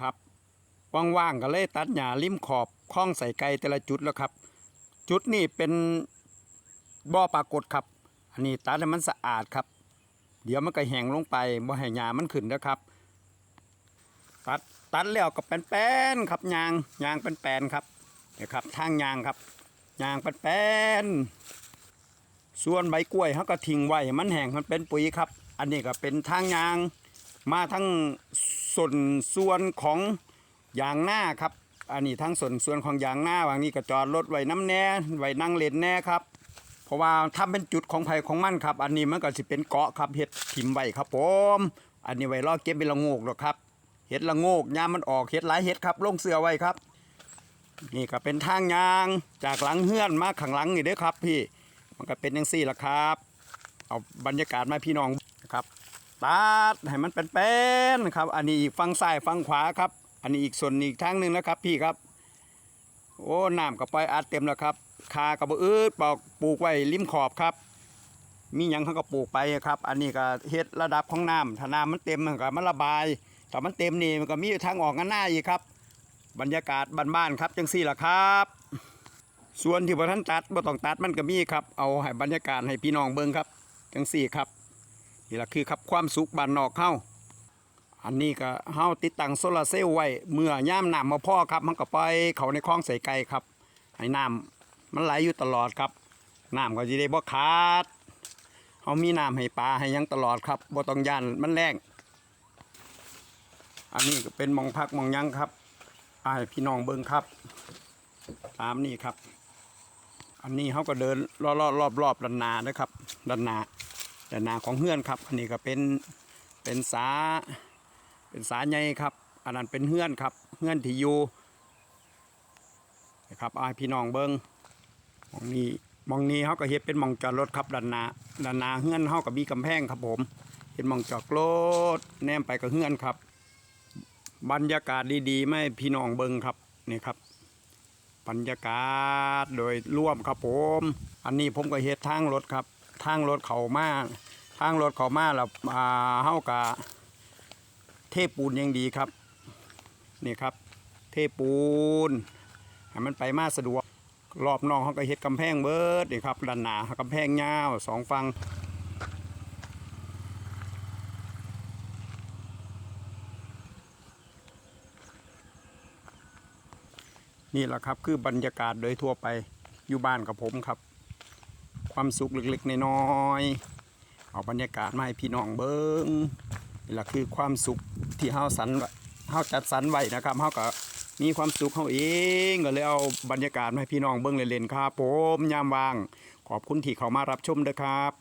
ครับว่างๆก็เลยตัดหญ้าริมขอบคล้องใส่ไก่แต่ละจุดแล้วครับ จุดนี้เป็นบ่อปรากฏครับ อันนี้ตัดให้มันสะอาดครับ เดี๋ยวมันก็แห้งลงไปบ่ให้หญ้ามันขึ้นนะครับ ตัดตัดแล้วก็เป็นแป้นๆครับยางยางเป็นแป้นครับนี่ครับทางยางครับยางเป็นแป้นส่วนใบกล้วยเขาก็ทิ้งไว้มันแห้งมันเป็นปุ๋ยครับ อันนี้ก็เป็นทางยางมาทั้ง ส่วนส่วนของยางหน้าครับ อันนี้ทั้งส่วนส่วนของยางหน้าวางนี้ก็จอดรถไว้น้ำแน่ไว้นั่งเล่นแน่ครับ เพราะว่าทำเป็นจุดของไผ่ของมันครับ อันนี้มันก็สิเป็นเกาะครับเห็ดถิ่มไว้ครับผมอันนี้ไว้รอเก็บเป็นละโงกหรอกครับเห็ดละโงกยามมันออกเห็ดหลายเห็ดครับลงเสือไว้ครับ นี่ก็เป็นทางยางจากหลังเฮือนมาข้างหลังนี่เด้อครับ พี่มันก็เป็นอย่างซี่ละครับ เอาบรรยากาศมาพี่น้อง ตัดให้มันเป็นเป็นๆครับ อันนี้อีกฝั่งซ้ายฝั่งขวาครับ อันนี้อีกส่วนอีกทางหนึ่งนะครับ พี่ครับ โอ้น้ำก็ปล่อยอัดเต็มแล้วครับคากับอืดปอกปลูกไว้ริมขอบครับ มีหยังเขาก็ปลูกไปครับ อันนี้ก็เฮ็ดระดับของน้ำถ้าน้ำมันเต็มมันก็มันระบายถ้ามันเต็มนี่มันก็มีทางออกกันหน้าอีกครับ บรรยากาศบ้านๆครับจังสี่ล่ะครับ ส่วนที่บ่ทันตัดบ่ต้องตัดมันก็มีครับ เอาให้บรรยากาศให้พี่น้องเบิ่งครับจังสี่ครับ นี่แหละคือครับความสุขบ้านนอกเฮาอันนี้ก็เฮาติดตั้งโซลาร์เซลล์ไว้เมื่อย่ามน้ำมาพ่อครับ มันก็ปล่อยเขาในคลองใส่ไก่ครับให้น้ำมันไหลอยู่ตลอดครับน้ำก็สิได้บ่ขาดเฮามีน้ำให้ปลาให้ยังตลอดครับบ่ต้องย่านมันแรงอันนี้ก็เป็นมองพักมองยังครับอายพี่น้องเบิ่งครับ ตามนี่ครับ อันนี้เขาก็เดินรอบรอบรอบรอบด้านหนานะครับด้านหนา ด้านหน้าของเฮือนครับ อันนี้ก็เป็นเป็นสาเป็นสาใหญ่ครับ อันนั้นเป็นเฮือนครับเฮือนที่อยู่นะครับอายพี่น้องเบิงมองนี้มองนี้เขาก็เฮ็ดเป็นมองจอดรถครับด้านหน้าด้านหน้าเฮือนเขาก็มีกำแพงครับผมเห็นมองจอดรถแนมไปกับเฮือนครับ บรรยากาศดีๆ ไม่ให้พี่น้องเบิงครับนี่ครับบรรยากาศโดยร่วมครับผม อันนี้ผมก็เฮ็ดทางรถครับ ทางรถเขามาทางรถเขามาแล้วอ่าเฮากะเทปูนยังดีครับนี่ครับ เทปูนให้มันไปมาสะดวกรอบนอกเขาก็เฮ็ดกำแพงเบิดนี่ครับด้านหนากำแพงยาวสองฝั่งนี่แหละครับคือบรรยากาศโดยทั่วไปอยู่บ้านกับผมครับ ความสุขเล็กๆน้อยๆเอาบรรยากาศมาให้พี่น้องเบิ้งนี่แหละคือความสุขที่เฮาสรรไว้เฮาจัดสรรไว้นะครับเฮาก็มีความสุขเฮาเองก็เลยเอาบรรยากาศมาให้พี่น้องเบิ้งเล่นๆครับผมยามว่าง ขอบคุณที่เข้ามารับชมเด้อครับ